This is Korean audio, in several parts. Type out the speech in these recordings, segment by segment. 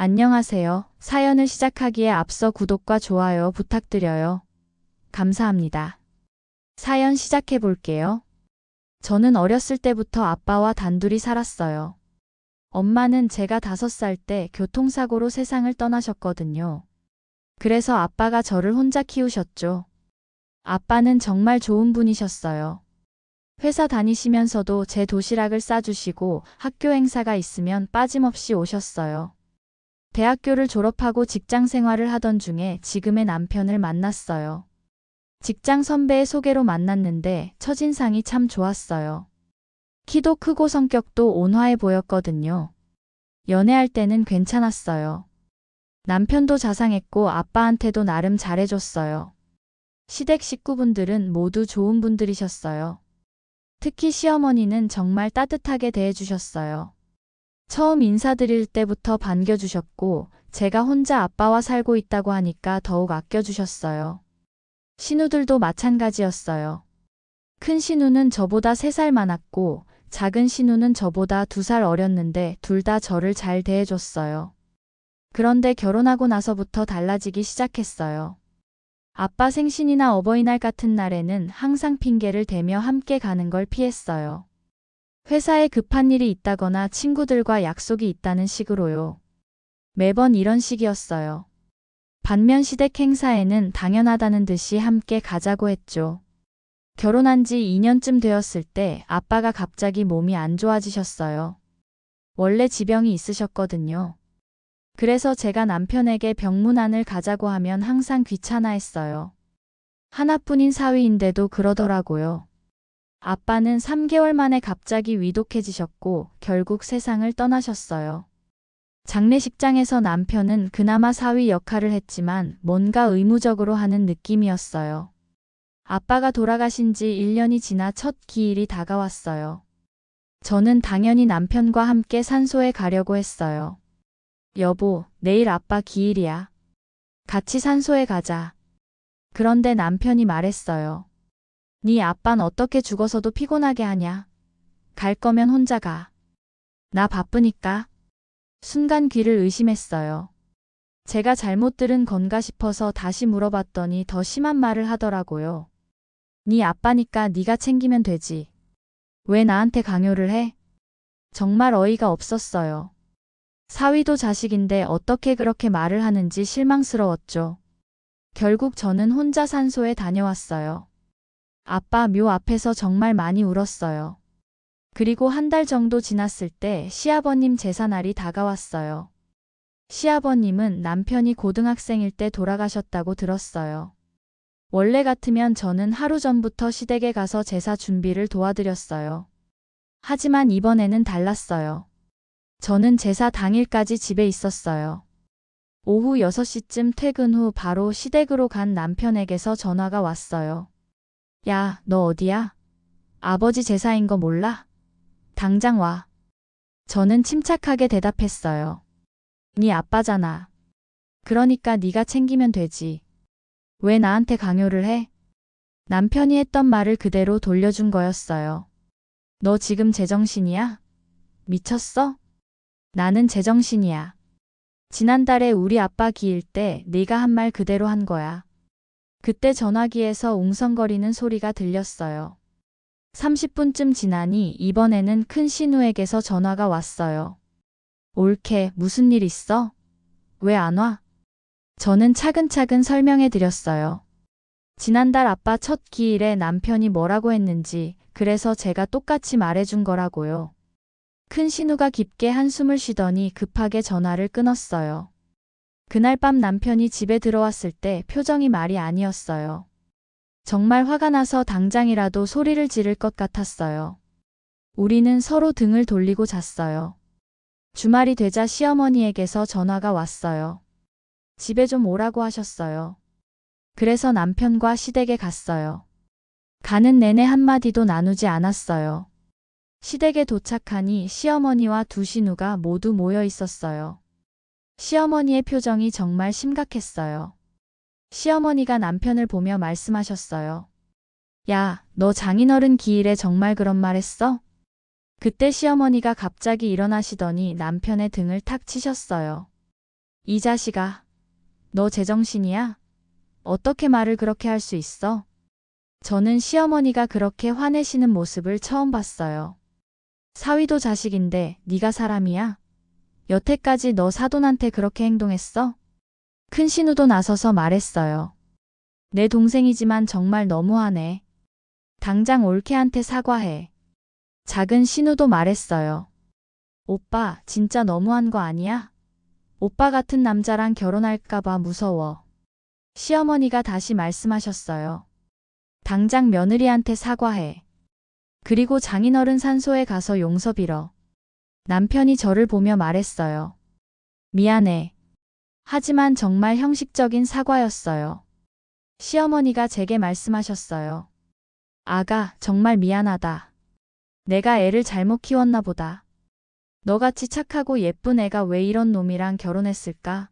안녕하세요. 사연을 시작하기에 앞서 구독과 좋아요 부탁드려요. 감사합니다. 사연 시작해 볼게요. 저는 어렸을 때부터 아빠와 단둘이 살았어요. 엄마는 제가 다섯 살 때 교통사고로 세상을 떠나셨거든요. 그래서 아빠가 저를 혼자 키우셨죠. 아빠는 정말 좋은 분이셨어요. 회사 다니시면서도 제 도시락을 싸주시고 학교 행사가 있으면 빠짐없이 오셨어요. 대학교를 졸업하고 직장 생활을 하던 중에 지금의 남편을 만났어요. 직장 선배의 소개로 만났는데 첫인상이 참 좋았어요. 키도 크고 성격도 온화해 보였거든요. 연애할 때는 괜찮았어요. 남편도 자상했고 아빠한테도 나름 잘해줬어요. 시댁 식구분들은 모두 좋은 분들이셨어요. 특히 시어머니는 정말 따뜻하게 대해주셨어요. 처음 인사드릴 때부터 반겨주셨고, 제가 혼자 아빠와 살고 있다고 하니까 더욱 아껴주셨어요. 신우들도 마찬가지였어요. 큰 신우는 저보다 3살 많았고, 작은 신우는 저보다 2살 어렸는데 둘 다 저를 잘 대해줬어요. 그런데 결혼하고 나서부터 달라지기 시작했어요. 아빠 생신이나 어버이날 같은 날에는 항상 핑계를 대며 함께 가는 걸 피했어요. 회사에 급한 일이 있다거나 친구들과 약속이 있다는 식으로요. 매번 이런 식이었어요. 반면 시댁 행사에는 당연하다는 듯이 함께 가자고 했죠. 결혼한 지 2년쯤 되었을 때 아빠가 갑자기 몸이 안 좋아지셨어요. 원래 지병이 있으셨거든요. 그래서 제가 남편에게 병문안을 가자고 하면 항상 귀찮아했어요. 하나뿐인 사위인데도 그러더라고요. 아빠는 3개월 만에 갑자기 위독해지셨고 결국 세상을 떠나셨어요. 장례식장에서 남편은 그나마 사위 역할을 했지만 뭔가 의무적으로 하는 느낌이었어요. 아빠가 돌아가신 지 1년이 지나 첫 기일이 다가왔어요. 저는 당연히 남편과 함께 산소에 가려고 했어요. 여보, 내일 아빠 기일이야. 같이 산소에 가자. 그런데 남편이 말했어요. 네 아빤 어떻게 죽어서도 피곤하게 하냐? 갈 거면 혼자 가. 나 바쁘니까. 순간 귀를 의심했어요. 제가 잘못 들은 건가 싶어서 다시 물어봤더니 더 심한 말을 하더라고요. 네 아빠니까 네가 챙기면 되지. 왜 나한테 강요를 해? 정말 어이가 없었어요. 사위도 자식인데 어떻게 그렇게 말을 하는지 실망스러웠죠. 결국 저는 혼자 산소에 다녀왔어요. 아빠 묘 앞에서 정말 많이 울었어요. 그리고 한 달 정도 지났을 때 시아버님 제사날이 다가왔어요. 시아버님은 남편이 고등학생일 때 돌아가셨다고 들었어요. 원래 같으면 저는 하루 전부터 시댁에 가서 제사 준비를 도와드렸어요. 하지만 이번에는 달랐어요. 저는 제사 당일까지 집에 있었어요. 오후 6시쯤 퇴근 후 바로 시댁으로 간 남편에게서 전화가 왔어요. 야, 너 어디야? 아버지 제사인 거 몰라? 당장 와. 저는 침착하게 대답했어요. 네 아빠잖아. 그러니까 네가 챙기면 되지. 왜 나한테 강요를 해? 남편이 했던 말을 그대로 돌려준 거였어요. 너 지금 제정신이야? 미쳤어? 나는 제정신이야. 지난달에 우리 아빠 기일 때 네가 한 말 그대로 한 거야. 그때 전화기에서 웅성거리는 소리가 들렸어요. 30분쯤 지나니 이번에는 큰 신우에게서 전화가 왔어요. 옳게 무슨 일 있어? 왜 안 와? 저는 차근차근 설명해 드렸어요. 지난달 아빠 첫 기일에 남편이 뭐라고 했는지 그래서 제가 똑같이 말해준 거라고요. 큰 신우가 깊게 한숨을 쉬더니 급하게 전화를 끊었어요. 그날 밤 남편이 집에 들어왔을 때 표정이 말이 아니었어요. 정말 화가 나서 당장이라도 소리를 지를 것 같았어요. 우리는 서로 등을 돌리고 잤어요. 주말이 되자 시어머니에게서 전화가 왔어요. 집에 좀 오라고 하셨어요. 그래서 남편과 시댁에 갔어요. 가는 내내 한마디도 나누지 않았어요. 시댁에 도착하니 시어머니와 두 신우가 모두 모여 있었어요. 시어머니의 표정이 정말 심각했어요. 시어머니가 남편을 보며 말씀하셨어요. 야, 너 장인어른 기일에 정말 그런 말 했어? 그때 시어머니가 갑자기 일어나시더니 남편의 등을 탁 치셨어요. 이 자식아, 너 제정신이야? 어떻게 말을 그렇게 할 수 있어? 저는 시어머니가 그렇게 화내시는 모습을 처음 봤어요. 사위도 자식인데 네가 사람이야? 여태까지 너 사돈한테 그렇게 행동했어? 큰 신우도 나서서 말했어요. 내 동생이지만 정말 너무하네. 당장 올케한테 사과해. 작은 신우도 말했어요. 오빠, 진짜 너무한 거 아니야? 오빠 같은 남자랑 결혼할까봐 무서워. 시어머니가 다시 말씀하셨어요. 당장 며느리한테 사과해. 그리고 장인어른 산소에 가서 용서 빌어. 남편이 저를 보며 말했어요. 미안해. 하지만 정말 형식적인 사과였어요. 시어머니가 제게 말씀하셨어요. 아가, 정말 미안하다. 내가 애를 잘못 키웠나 보다. 너같이 착하고 예쁜 애가 왜 이런 놈이랑 결혼했을까?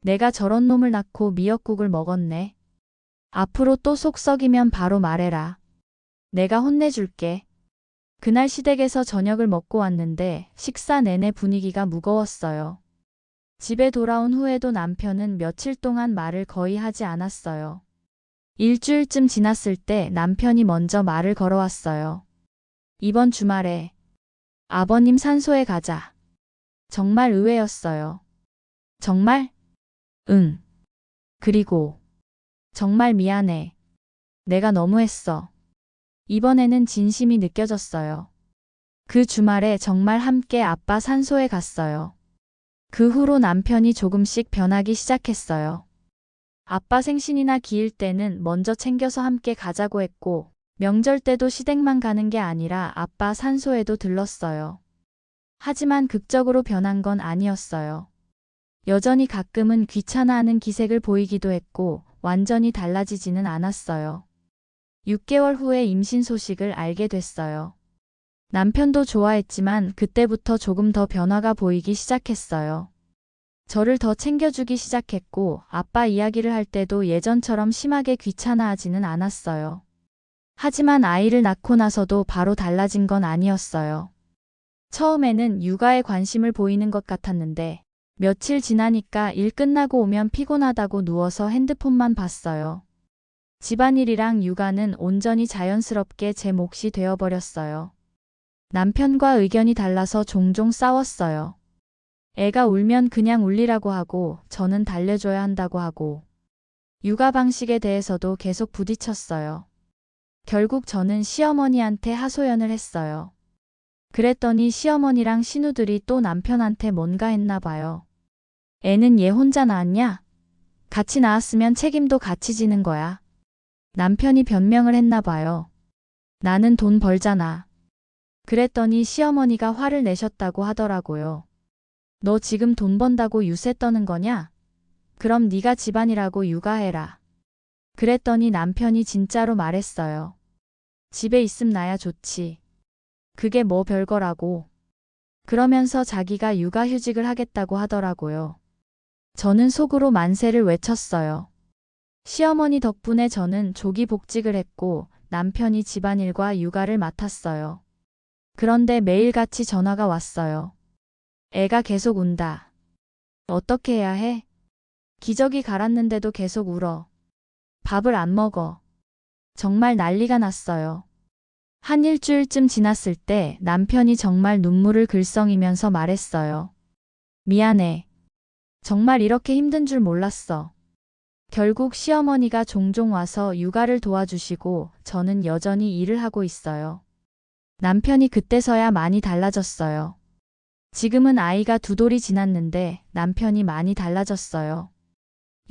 내가 저런 놈을 낳고 미역국을 먹었네. 앞으로 또 속 썩이면 바로 말해라. 내가 혼내줄게. 그날 시댁에서 저녁을 먹고 왔는데 식사 내내 분위기가 무거웠어요. 집에 돌아온 후에도 남편은 며칠 동안 말을 거의 하지 않았어요. 일주일쯤 지났을 때 남편이 먼저 말을 걸어왔어요. 이번 주말에 아버님 산소에 가자. 정말 의외였어요. 정말? 응. 그리고 정말 미안해. 내가 너무했어. 이번에는 진심이 느껴졌어요. 그 주말에 정말 함께 아빠 산소에 갔어요. 그 후로 남편이 조금씩 변하기 시작했어요. 아빠 생신이나 기일 때는 먼저 챙겨서 함께 가자고 했고, 명절 때도 시댁만 가는 게 아니라 아빠 산소에도 들렀어요. 하지만 극적으로 변한 건 아니었어요. 여전히 가끔은 귀찮아하는 기색을 보이기도 했고, 완전히 달라지지는 않았어요. 6개월 후에 임신 소식을 알게 됐어요. 남편도 좋아했지만 그때부터 조금 더 변화가 보이기 시작했어요. 저를 더 챙겨주기 시작했고 아빠 이야기를 할 때도 예전처럼 심하게 귀찮아하지는 않았어요. 하지만 아이를 낳고 나서도 바로 달라진 건 아니었어요. 처음에는 육아에 관심을 보이는 것 같았는데 며칠 지나니까 일 끝나고 오면 피곤하다고 누워서 핸드폰만 봤어요. 집안일이랑 육아는 온전히 자연스럽게 제 몫이 되어버렸어요. 남편과 의견이 달라서 종종 싸웠어요. 애가 울면 그냥 울리라고 하고 저는 달래줘야 한다고 하고 육아 방식에 대해서도 계속 부딪혔어요. 결국 저는 시어머니한테 하소연을 했어요. 그랬더니 시어머니랑 신우들이 또 남편한테 뭔가 했나 봐요. 애는 얘 혼자 낳았냐? 같이 낳았으면 책임도 같이 지는 거야. 남편이 변명을 했나 봐요. 나는 돈 벌잖아. 그랬더니 시어머니가 화를 내셨다고 하더라고요. 너 지금 돈 번다고 유세 떠는 거냐? 그럼 네가 집안이라고 육아해라. 그랬더니 남편이 진짜로 말했어요. 집에 있음 나야 좋지. 그게 뭐 별거라고. 그러면서 자기가 육아휴직을 하겠다고 하더라고요. 저는 속으로 만세를 외쳤어요. 시어머니 덕분에 저는 조기 복직을 했고 남편이 집안일과 육아를 맡았어요. 그런데 매일같이 전화가 왔어요. 애가 계속 운다. 어떻게 해야 해? 기저귀 갈았는데도 계속 울어. 밥을 안 먹어. 정말 난리가 났어요. 한 일주일쯤 지났을 때 남편이 정말 눈물을 글썽이면서 말했어요. 미안해. 정말 이렇게 힘든 줄 몰랐어. 결국 시어머니가 종종 와서 육아를 도와주시고 저는 여전히 일을 하고 있어요. 남편이 그때서야 많이 달라졌어요. 지금은 아이가 두 돌이 지났는데 남편이 많이 달라졌어요.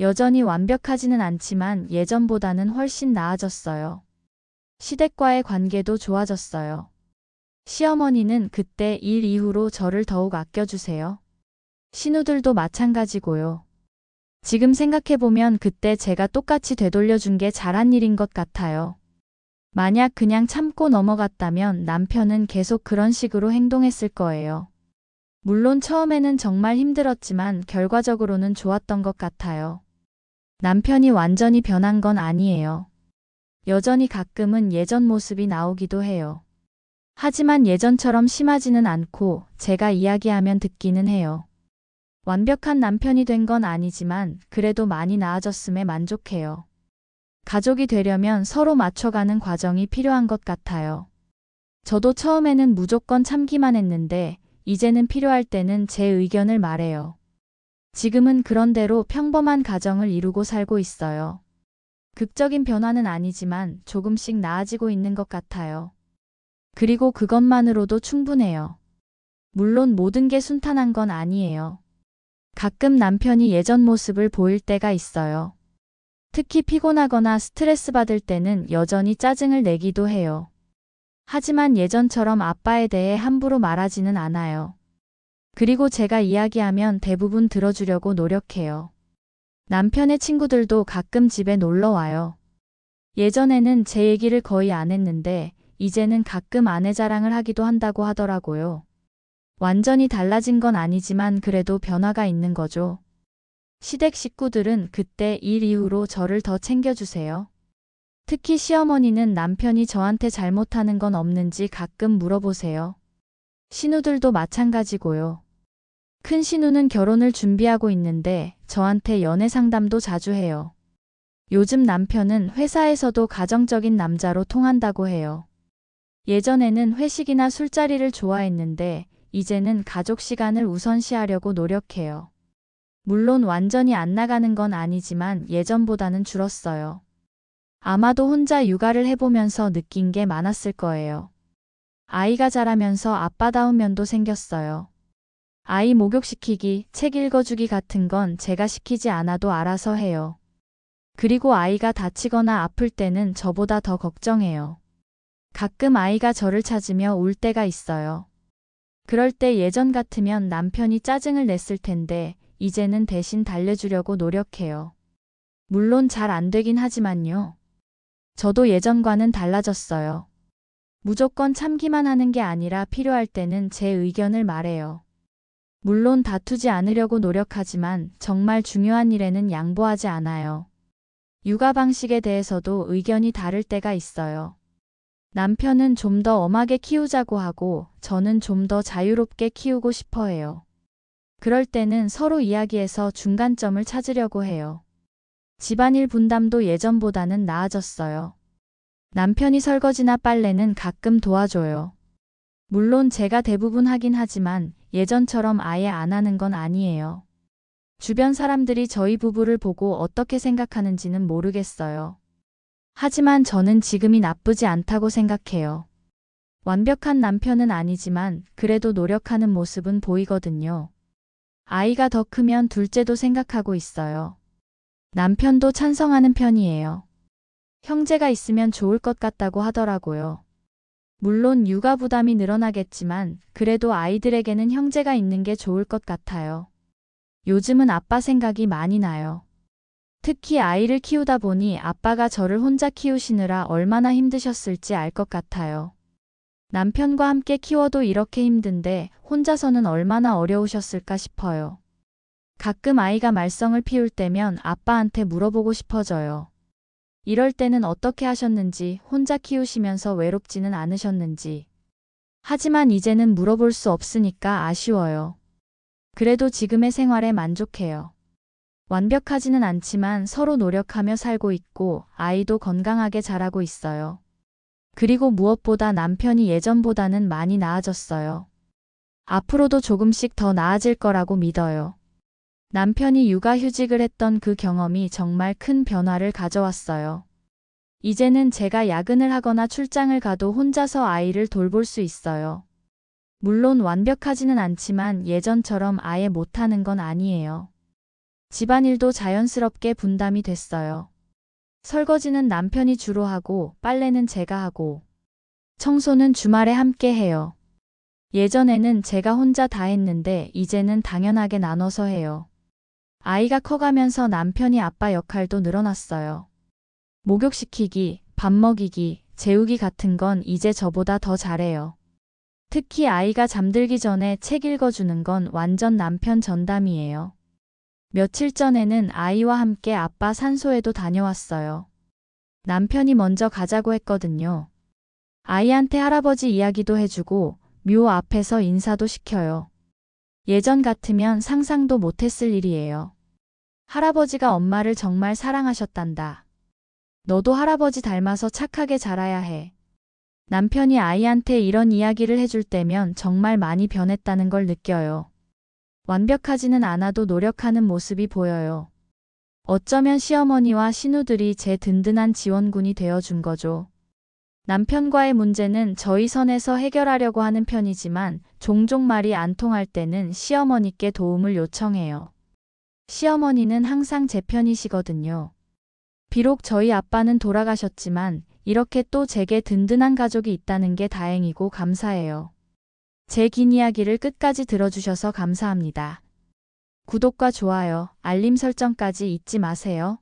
여전히 완벽하지는 않지만 예전보다는 훨씬 나아졌어요. 시댁과의 관계도 좋아졌어요. 시어머니는 그때 일 이후로 저를 더욱 아껴주세요. 신우들도 마찬가지고요. 지금 생각해보면 그때 제가 똑같이 되돌려준 게 잘한 일인 것 같아요. 만약 그냥 참고 넘어갔다면 남편은 계속 그런 식으로 행동했을 거예요. 물론 처음에는 정말 힘들었지만 결과적으로는 좋았던 것 같아요. 남편이 완전히 변한 건 아니에요. 여전히 가끔은 예전 모습이 나오기도 해요. 하지만 예전처럼 심하지는 않고 제가 이야기하면 듣기는 해요. 완벽한 남편이 된 건 아니지만 그래도 많이 나아졌음에 만족해요. 가족이 되려면 서로 맞춰가는 과정이 필요한 것 같아요. 저도 처음에는 무조건 참기만 했는데 이제는 필요할 때는 제 의견을 말해요. 지금은 그런대로 평범한 가정을 이루고 살고 있어요. 극적인 변화는 아니지만 조금씩 나아지고 있는 것 같아요. 그리고 그것만으로도 충분해요. 물론 모든 게 순탄한 건 아니에요. 가끔 남편이 예전 모습을 보일 때가 있어요. 특히 피곤하거나 스트레스 받을 때는 여전히 짜증을 내기도 해요. 하지만 예전처럼 아빠에 대해 함부로 말하지는 않아요. 그리고 제가 이야기하면 대부분 들어주려고 노력해요. 남편의 친구들도 가끔 집에 놀러 와요. 예전에는 제 얘기를 거의 안 했는데 이제는 가끔 아내 자랑을 하기도 한다고 하더라고요. 완전히 달라진 건 아니지만 그래도 변화가 있는 거죠. 시댁 식구들은 그때 일 이후로 저를 더 챙겨주세요. 특히 시어머니는 남편이 저한테 잘못하는 건 없는지 가끔 물어보세요. 신우들도 마찬가지고요. 큰 신우는 결혼을 준비하고 있는데 저한테 연애 상담도 자주 해요. 요즘 남편은 회사에서도 가정적인 남자로 통한다고 해요. 예전에는 회식이나 술자리를 좋아했는데 이제는 가족 시간을 우선시하려고 노력해요. 물론 완전히 안 나가는 건 아니지만 예전보다는 줄었어요. 아마도 혼자 육아를 해보면서 느낀 게 많았을 거예요. 아이가 자라면서 아빠다운 면도 생겼어요. 아이 목욕시키기, 책 읽어주기 같은 건 제가 시키지 않아도 알아서 해요. 그리고 아이가 다치거나 아플 때는 저보다 더 걱정해요. 가끔 아이가 저를 찾으며 울 때가 있어요. 그럴 때 예전 같으면 남편이 짜증을 냈을 텐데 이제는 대신 달래주려고 노력해요. 물론 잘 안 되긴 하지만요. 저도 예전과는 달라졌어요. 무조건 참기만 하는 게 아니라 필요할 때는 제 의견을 말해요. 물론 다투지 않으려고 노력하지만 정말 중요한 일에는 양보하지 않아요. 육아 방식에 대해서도 의견이 다를 때가 있어요. 남편은 좀 더 엄하게 키우자고 하고 저는 좀 더 자유롭게 키우고 싶어 해요. 그럴 때는 서로 이야기해서 중간점을 찾으려고 해요. 집안일 분담도 예전보다는 나아졌어요. 남편이 설거지나 빨래는 가끔 도와줘요. 물론 제가 대부분 하긴 하지만 예전처럼 아예 안 하는 건 아니에요. 주변 사람들이 저희 부부를 보고 어떻게 생각하는지는 모르겠어요. 하지만 저는 지금이 나쁘지 않다고 생각해요. 완벽한 남편은 아니지만 그래도 노력하는 모습은 보이거든요. 아이가 더 크면 둘째도 생각하고 있어요. 남편도 찬성하는 편이에요. 형제가 있으면 좋을 것 같다고 하더라고요. 물론 육아 부담이 늘어나겠지만 그래도 아이들에게는 형제가 있는 게 좋을 것 같아요. 요즘은 아빠 생각이 많이 나요. 특히 아이를 키우다 보니 아빠가 저를 혼자 키우시느라 얼마나 힘드셨을지 알 것 같아요. 남편과 함께 키워도 이렇게 힘든데 혼자서는 얼마나 어려우셨을까 싶어요. 가끔 아이가 말썽을 피울 때면 아빠한테 물어보고 싶어져요. 이럴 때는 어떻게 하셨는지, 혼자 키우시면서 외롭지는 않으셨는지. 하지만 이제는 물어볼 수 없으니까 아쉬워요. 그래도 지금의 생활에 만족해요. 완벽하지는 않지만 서로 노력하며 살고 있고 아이도 건강하게 자라고 있어요. 그리고 무엇보다 남편이 예전보다는 많이 나아졌어요. 앞으로도 조금씩 더 나아질 거라고 믿어요. 남편이 육아휴직을 했던 그 경험이 정말 큰 변화를 가져왔어요. 이제는 제가 야근을 하거나 출장을 가도 혼자서 아이를 돌볼 수 있어요. 물론 완벽하지는 않지만 예전처럼 아예 못하는 건 아니에요. 집안일도 자연스럽게 분담이 됐어요. 설거지는 남편이 주로 하고 빨래는 제가 하고 청소는 주말에 함께 해요. 예전에는 제가 혼자 다 했는데 이제는 당연하게 나눠서 해요. 아이가 커가면서 남편이 아빠 역할도 늘어났어요. 목욕시키기, 밥 먹이기, 재우기 같은 건 이제 저보다 더 잘해요. 특히 아이가 잠들기 전에 책 읽어주는 건 완전 남편 전담이에요. 며칠 전에는 아이와 함께 아빠 산소에도 다녀왔어요. 남편이 먼저 가자고 했거든요. 아이한테 할아버지 이야기도 해주고 묘 앞에서 인사도 시켜요. 예전 같으면 상상도 못했을 일이에요. 할아버지가 엄마를 정말 사랑하셨단다. 너도 할아버지 닮아서 착하게 자라야 해. 남편이 아이한테 이런 이야기를 해줄 때면 정말 많이 변했다는 걸 느껴요. 완벽하지는 않아도 노력하는 모습이 보여요. 어쩌면 시어머니와 신우들이 제 든든한 지원군이 되어준 거죠. 남편과의 문제는 저희 선에서 해결하려고 하는 편이지만 종종 말이 안 통할 때는 시어머니께 도움을 요청해요. 시어머니는 항상 제 편이시거든요. 비록 저희 아빠는 돌아가셨지만 이렇게 또 제게 든든한 가족이 있다는 게 다행이고 감사해요. 제 긴 이야기를 끝까지 들어주셔서 감사합니다. 구독과 좋아요, 알림 설정까지 잊지 마세요.